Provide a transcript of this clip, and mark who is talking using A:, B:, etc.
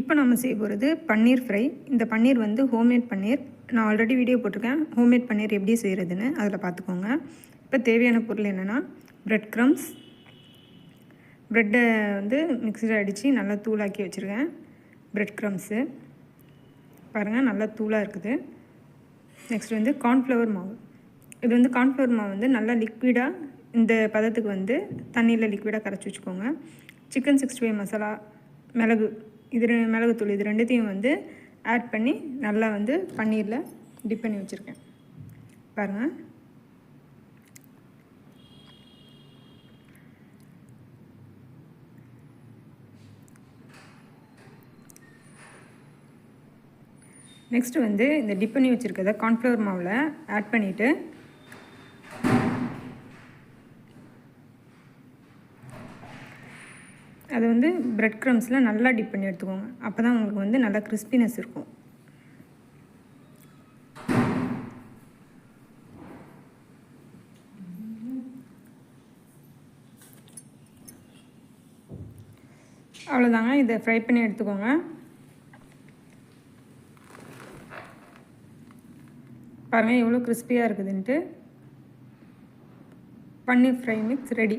A: இப்போ நம்ம செய்ய போகிறது பன்னீர் ஃப்ரை. இந்த பன்னீர் வந்து ஹோம்மேட் பன்னீர். நான் ஆல்ரெடி வீடியோ போட்டிருக்கேன். ஹோம்மேட் பன்னீர் எப்படி செய்கிறதுன்னு அதில் பார்த்துக்கோங்க. இப்போ தேவையான பொருள் என்னென்னா ப்ரெட் க்ரம்ஸ் ப்ரெட்டை வந்து மிக்சியில் அடித்து நல்லா தூளாக்கி வச்சுருக்கேன். ப்ரெட் க்ரம்ஸு பாருங்கள் நல்லா தூளாக இருக்குது. நெக்ஸ்ட் வந்து கார்ன்ஃப்ளவர் மாவு. இது வந்து கார்ன்ஃப்ளவர் மாவு வந்து நல்லா லிக்விடாக இந்த பதத்துக்கு வந்து தண்ணியில் லிக்விடாக கரைச்சி வச்சுக்கோங்க. சிக்கன் சிக்ஸ்டி ஃபைவ் மசாலா மிளகு இது மிளகுத்தூள். இது ரெண்டுத்தையும் வந்து ஆட் பண்ணி நல்லா வந்து பன்னீரில் டிப் பண்ணி வச்சுருக்கேன். பாருங்கள் நெக்ஸ்ட்டு வந்து இந்த டிப் பண்ணி வச்சுருக்கத கார்ன்ஃப்ளவர் மாவில் ஆட் பண்ணிவிட்டு அதை வந்து ப்ரெட் க்ரம்ஸில் நல்லா டிப் பண்ணி எடுத்துக்கோங்க. அப்போ தான் உங்களுக்கு வந்து நல்லா கிறிஸ்பினஸ் இருக்கும். அவ்வளோதாங்க இதை ஃப்ரை பண்ணி எடுத்துக்கோங்க. பாருங்கள் எவ்வளோ கிறிஸ்பியாக இருக்குதுன்ட்டு. பன்னீர் ஃப்ரை மிக்ஸ் ரெடி